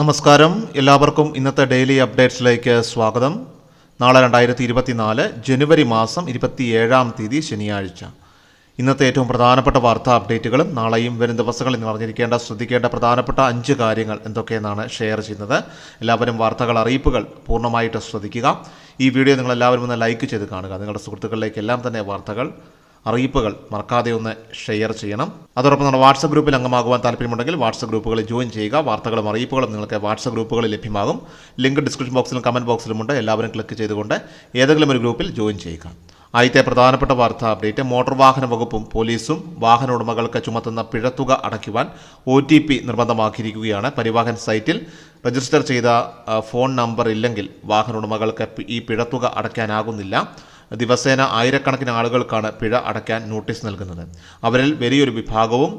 നമസ്കാരം. എല്ലാവർക്കും ഇന്നത്തെ ഡെയിലി അപ്ഡേറ്റ്സിലേക്ക് സ്വാഗതം. നാളെ രണ്ടായിരത്തി ഇരുപത്തിനാല് ജനുവരി മാസം ഇരുപത്തിയേഴാം തീയതി ശനിയാഴ്ച. ഇന്നത്തെ ഏറ്റവും പ്രധാനപ്പെട്ട വാർത്താ അപ്ഡേറ്റുകളും നാളെയും വരും ദിവസങ്ങളിൽ നിറഞ്ഞിരിക്കേണ്ട ശ്രദ്ധിക്കേണ്ട പ്രധാനപ്പെട്ട അഞ്ച് കാര്യങ്ങൾ എന്തൊക്കെയെന്നാണ് ഷെയർ ചെയ്യുന്നത്. എല്ലാവരും വാർത്തകൾ അറിയിപ്പുകൾ പൂർണമായിട്ട് ശ്രദ്ധിക്കുക. ഈ വീഡിയോ നിങ്ങൾ എല്ലാവരും ഒന്ന് ലൈക്ക് ചെയ്ത് കാണുക. നിങ്ങളുടെ സുഹൃത്തുക്കളിലേക്ക് എല്ലാം തന്നെ വാർത്തകൾ അറിയിപ്പുകൾ മറക്കാതെ ഒന്ന് ഷെയർ ചെയ്യണം. അതോടൊപ്പം നമ്മുടെ വാട്സപ്പ് ഗ്രൂപ്പിൽ അംഗമാകുവാൻ താല്പര്യമുണ്ടെങ്കിൽ വാട്സപ്പ് ഗ്രൂപ്പുകളിൽ ജോയിൻ ചെയ്യുക. വാർത്തകളും അറിയിപ്പുകളും നിങ്ങൾക്ക് വാട്സപ്പ് ഗ്രൂപ്പുകളിൽ ലഭ്യമാകും. ലിങ്ക് ഡിസ്ക്രിപ്ഷൻ ബോക്സിലും കമന്റ് ബോക്സിലുമുണ്ട് എല്ലാവരും ക്ലിക്ക് ചെയ്തുകൊണ്ട് ഏതെങ്കിലും ഒരു ഗ്രൂപ്പിൽ ജോയിൻ ചെയ്യുക. ആദ്യത്തെ പ്രധാനപ്പെട്ട വാർത്താ അപ്ഡേറ്റ് മോട്ടോർ വാഹന വകുപ്പും പോലീസും വാഹന ഉടമകൾക്ക് ചുമത്തുന്ന പിഴത്തുക അടയ്ക്കുവാൻ ഒ ടി പി നിർബന്ധമാക്കിയിരിക്കുകയാണ്. പരിവാഹൻ സൈറ്റിൽ രജിസ്റ്റർ ചെയ്ത ഫോൺ നമ്പർ ഇല്ലെങ്കിൽ വാഹന ഉടമകൾക്ക് ഈ പിഴത്തുക അടയ്ക്കാനാകുന്നില്ല. ദിവസേന ആയിരക്കണക്കിന് ആളുകൾക്കാണ് പിഴ അടയ്ക്കാൻ നോട്ടീസ് നൽകുന്നത്. അവരിൽ വലിയൊരു വിഭാഗവും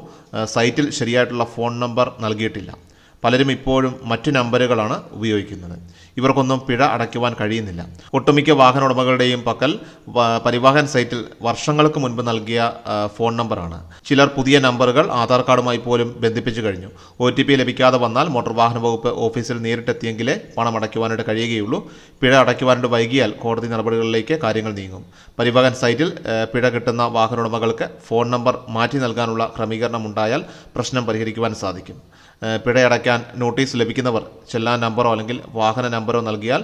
സൈറ്റിൽ ശരിയായിട്ടുള്ള ഫോൺ നമ്പർ നൽകിയിട്ടില്ല. പലരും ഇപ്പോഴും മറ്റു നമ്പറുകളാണ് ഉപയോഗിക്കുന്നത്. ഇവർക്കൊന്നും പിഴ അടയ്ക്കുവാൻ കഴിയുന്നില്ല. ഒട്ടുമിക്ക വാഹന ഉടമകളുടെയും പക്കൽ പരിവാഹൻ സൈറ്റിൽ വർഷങ്ങൾക്ക് മുൻപ് നൽകിയ ഫോൺ നമ്പറാണ്. ചിലർ പുതിയ നമ്പറുകൾ ആധാർ കാർഡുമായി പോലും ബന്ധിപ്പിച്ചു കഴിഞ്ഞു. ഒ ടി പി ലഭിക്കാതെ വന്നാൽ മോട്ടോർ വാഹന വകുപ്പ് ഓഫീസിൽ നേരിട്ടെത്തിയെങ്കിലേ പണം അടയ്ക്കുവാനായിട്ട് കഴിയുകയുള്ളൂ. പിഴ അടയ്ക്കുവാനായിട്ട് വൈകിയാൽ കോടതി നടപടികളിലേക്ക് കാര്യങ്ങൾ നീങ്ങും. പരിവാഹൻ സൈറ്റിൽ പിഴ കിട്ടുന്ന വാഹന ഉടമകൾക്ക് ഫോൺ നമ്പർ മാറ്റി നൽകാനുള്ള ക്രമീകരണം ഉണ്ടായാൽ പ്രശ്നം പരിഹരിക്കുവാൻ സാധിക്കും. ഏഹ് പിഴയടയ്ക്കാൻ നോട്ടീസ് ലഭിക്കുന്നവർ ചെല്ലാൻ നമ്പറോ അല്ലെങ്കിൽ വാഹന നമ്പറോ നൽകിയാൽ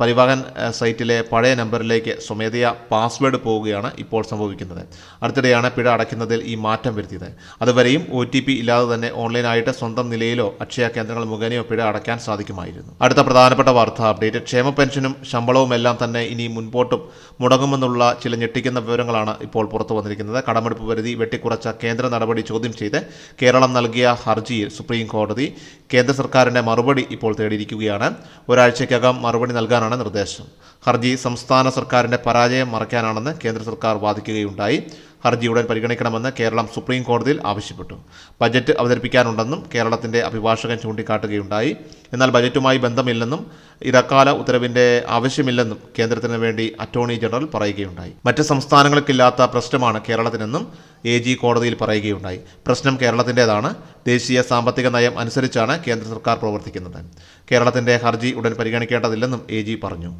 പരിവാഹൻ സൈറ്റിലെ പഴയ നമ്പറിലേക്ക് സ്വമേധയാ പാസ്വേഡ് പോവുകയാണ് ഇപ്പോൾ സംഭവിക്കുന്നത്. അടുത്തിടെയാണ് പിഴ അടയ്ക്കുന്നതിൽ ഈ മാറ്റം വരുത്തിയത്. അതുവരെയും ഒ ടി പി ഇല്ലാതെ തന്നെ ഓൺലൈനായിട്ട് സ്വന്തം നിലയിലോ അക്ഷയ കേന്ദ്രങ്ങൾ മുഖേനയോ പിഴ അടയ്ക്കാൻ സാധിക്കുമായിരുന്നു. അടുത്ത പ്രധാനപ്പെട്ട വാർത്ത അപ്ഡേറ്റ് ക്ഷേമ പെൻഷനും ശമ്പളവും എല്ലാം തന്നെ ഇനി മുൻപോട്ടും മുടങ്ങുമെന്നുള്ള ചില ഞെട്ടിക്കുന്ന വിവരങ്ങളാണ് ഇപ്പോൾ പുറത്തു വന്നിരിക്കുന്നത്. കടമെടുപ്പ് പരിധി വെട്ടിക്കുറച്ച കേന്ദ്ര നടപടി ചോദ്യം ചെയ്ത് കേരളം നൽകിയ ഹർജിയിൽ സുപ്രീം കോടതി കേന്ദ്ര സർക്കാരിന്റെ മറുപടി ഇപ്പോൾ തേടിയിരിക്കുകയാണ്. ഒരാഴ്ചയ്ക്കകം മറുപടി നൽകാനാണ് നിർദ്ദേശം. ഹർജി സംസ്ഥാന സർക്കാരിന്റെ പരാജയം മറയ്ക്കാനാണെന്ന് കേന്ദ്ര സർക്കാർ വാദിക്കുകയുണ്ടായി. ഹർജി ഉടൻ പരിഗണിക്കണമെന്ന് കേരളം സുപ്രീം കോടതിയിൽ ആവശ്യപ്പെട്ടു. ബജറ്റ് അവതരിപ്പിക്കാനുണ്ടെന്നും കേരളത്തിന്റെ അഭിഭാഷകൻ ചൂണ്ടിക്കാട്ടുകയുണ്ടായി. എന്നാൽ ബജറ്റുമായി ബന്ധമില്ലെന്നും ഇടക്കാല ഉത്തരവിന്റെ ആവശ്യമില്ലെന്നും കേന്ദ്രത്തിന് വേണ്ടി അറ്റോർണി ജനറൽ പറയുകയുണ്ടായി. മറ്റ് സംസ്ഥാനങ്ങൾക്കില്ലാത്ത പ്രശ്നമാണ് കേരളത്തിനെന്നും എ ജി കോടതിയിൽ പറയുകയുണ്ടായി. പ്രശ്നം കേരളത്തിന്റെതാണ് ദേശീയ സാമ്പത്തിക നയം അനുസരിച്ചാണ് കേന്ദ്ര സർക്കാർ പ്രവർത്തിക്കുന്നത്. കേരളത്തിന്റെ ഹർജി ഉടൻ പരിഗണിക്കേണ്ടതില്ലെന്നും എ ജി പറഞ്ഞു.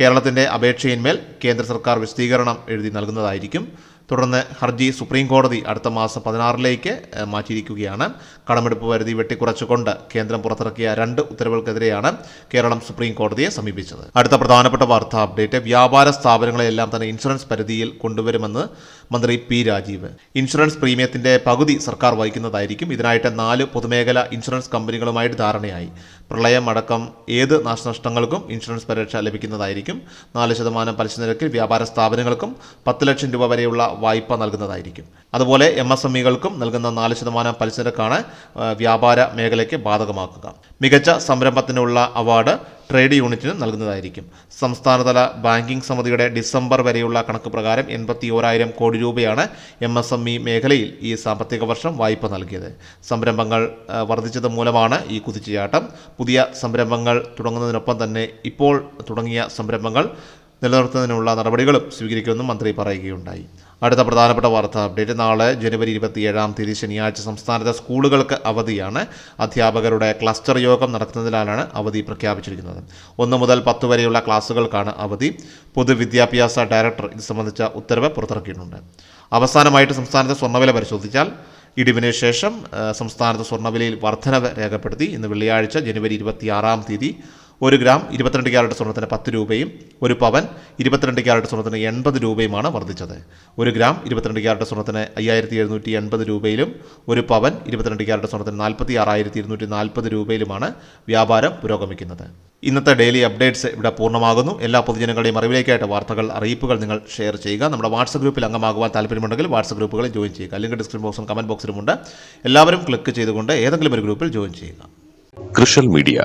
കേരളത്തിന്റെ അപേക്ഷയിന്മേൽ കേന്ദ്ര സർക്കാർ വിശദീകരണം എഴുതി നൽകുന്നതായിരിക്കും തുടർന്ന് ഹർജി സുപ്രീം കോടതി അടുത്ത മാസം പതിനാറിലേക്ക് മാറ്റിയിരിക്കുകയാണ്. കടമെടുപ്പ് പരിധി വെട്ടിക്കുറച്ചുകൊണ്ട് കേന്ദ്രം പുറത്തിറക്കിയ രണ്ട് ഉത്തരവുകൾക്കെതിരെയാണ് കേരളം സുപ്രീം കോടതിയെ സമീപിച്ചത്. അടുത്ത പ്രധാനപ്പെട്ട വാർത്താ അപ്ഡേറ്റ് വ്യാപാര സ്ഥാപനങ്ങളെല്ലാം തന്നെ ഇൻഷുറൻസ് പരിധിയിൽ കൊണ്ടുവരുമെന്ന് മന്ത്രി പി രാജീവ്. ഇൻഷുറൻസ് പ്രീമിയത്തിന്റെ പകുതി സർക്കാർ വഹിക്കുന്നതായിരിക്കും. ഇതിനായിട്ട് നാല് പൊതുമേഖലാ ഇൻഷുറൻസ് കമ്പനികളുമായിട്ട് ധാരണയായി. പ്രളയം അടക്കം ഏത് നാശനഷ്ടങ്ങൾക്കും ഇൻഷുറൻസ് പരിരക്ഷ ലഭിക്കുന്നതായിരിക്കും. നാല് ശതമാനം പലിശ നിരക്കിൽ വ്യാപാര സ്ഥാപനങ്ങൾക്കും പത്ത് ലക്ഷം രൂപ വരെയുള്ള വായ്പ നൽകുന്നതായിരിക്കും. അതുപോലെ എം എസ് എം ഇകൾക്കും നൽകുന്ന നാല് ശതമാനം പലിശ നിരക്കാണ് വ്യാപാര മേഖലയ്ക്ക് ബാധകമാക്കുക. മികച്ച സംരംഭത്തിനുള്ള അവാർഡ് ട്രേഡ് യൂണിറ്റിന് നൽകുന്നതായിരിക്കും. സംസ്ഥാനതല ബാങ്കിംഗ് സമിതിയുടെ ഡിസംബർ വരെയുള്ള കണക്ക് പ്രകാരം എൺപത്തി ഓരായിരം കോടി രൂപയാണ് എം എസ് എം ഇ മേഖലയിൽ ഈ സാമ്പത്തിക വർഷം വായ്പ നൽകിയത്. സംരംഭങ്ങൾ വർദ്ധിച്ചത് മൂലമാണ് ഈ കുതിച്ചുചാട്ടം. പുതിയ സംരംഭങ്ങൾ തുടങ്ങുന്നതിനൊപ്പം തന്നെ ഇപ്പോൾ തുടങ്ങിയ സംരംഭങ്ങൾ നിലനിർത്തുന്നതിനുള്ള നടപടികളും സ്വീകരിക്കുമെന്നും മന്ത്രി പറയുകയുണ്ടായി. അടുത്ത പ്രധാനപ്പെട്ട വാർത്താ. അപ്ഡേറ്റ് നാളെ ജനുവരി ഇരുപത്തിയേഴാം തീയതി ശനിയാഴ്ച സംസ്ഥാനത്തെ സ്കൂളുകൾക്ക് അവധിയാണ്. അധ്യാപകരുടെ ക്ലസ്റ്റർ യോഗം നടത്തുന്നതിനാലാണ് അവധി പ്രഖ്യാപിച്ചിരിക്കുന്നത്. ഒന്ന് മുതൽ പത്ത് വരെയുള്ള ക്ലാസ്സുകൾക്കാണ് അവധി. പൊതുവിദ്യാഭ്യാസ ഡയറക്ടർ ഇത് സംബന്ധിച്ച ഉത്തരവ് പുറത്തിറക്കിയിട്ടുണ്ട്. അവസാനമായിട്ട് സംസ്ഥാനത്തെ സ്വർണവില പരിശോധിച്ചാൽ ഇടിവിന് ശേഷം സംസ്ഥാനത്ത് സ്വർണവിലയിൽ വർധനവ് രേഖപ്പെടുത്തി. ഇന്ന് വെള്ളിയാഴ്ച ജനുവരി ഇരുപത്തിയാറാം തീയതി ഒരു ഗ്രാം ഇരുപത്തിരണ്ട് ക്യാരറ്റ് സ്വർണത്തിന് പത്ത് രൂപയും ഒരു പവൻ ഇരുപത്തിരണ്ട് ക്യാരറ്റ് സ്വർണത്തിന് എൺപത് രൂപയുമാണ് വർദ്ധിച്ചത്. ഒരു ഗ്രാം ഇരുപത്തിരണ്ട് ക്യാരറ്റ് സ്വർണത്തിന് അയ്യായിരത്തി എഴുന്നൂറ്റി എൺപത് രൂപയിലും ഒരു പവൻ ഇരുപത്തിരണ്ട് ക്യാരറ്റ് സ്വർണത്തിന് നാൽപ്പത്തി ആറായിരത്തി ഇരുന്നൂറ്റി നാൽപ്പത് രൂപയിലുമാണ് വ്യാപാരം പുരോഗമിക്കുന്നത്. ഇന്നത്തെ ഡെയിലി അപ്ഡേറ്റ്സ് ഇവിടെ പൂർണമാകുന്നു. എല്ലാ പൊതുജനങ്ങളുടെയും അറിവിലേക്കായിട്ട് വാർത്തകൾ അറിയിപ്പുകൾ നിങ്ങൾ ഷെയർ ചെയ്യുക. നമ്മുടെ വാട്സപ്പ് ഗ്രൂപ്പിൽ അംഗമാകുവാൻ താല്പര്യമുണ്ടെങ്കിൽ വാട്സപ്പ് ഗ്രൂപ്പുകളിൽ ജോയിൻ ചെയ്യുക. അല്ലെങ്കിൽ ഡിസ്ക്രിപ്ഷൻ ബോക്സും കമന്റ് ബോക്സിലുമുണ്ട്. എല്ലാവരും ക്ലിക്ക് ചെയ്തുകൊണ്ട് ഏതെങ്കിലും ഒരു ഗ്രൂപ്പിൽ ജോയിൻ ചെയ്യുക. കൃഷൽ മീഡിയ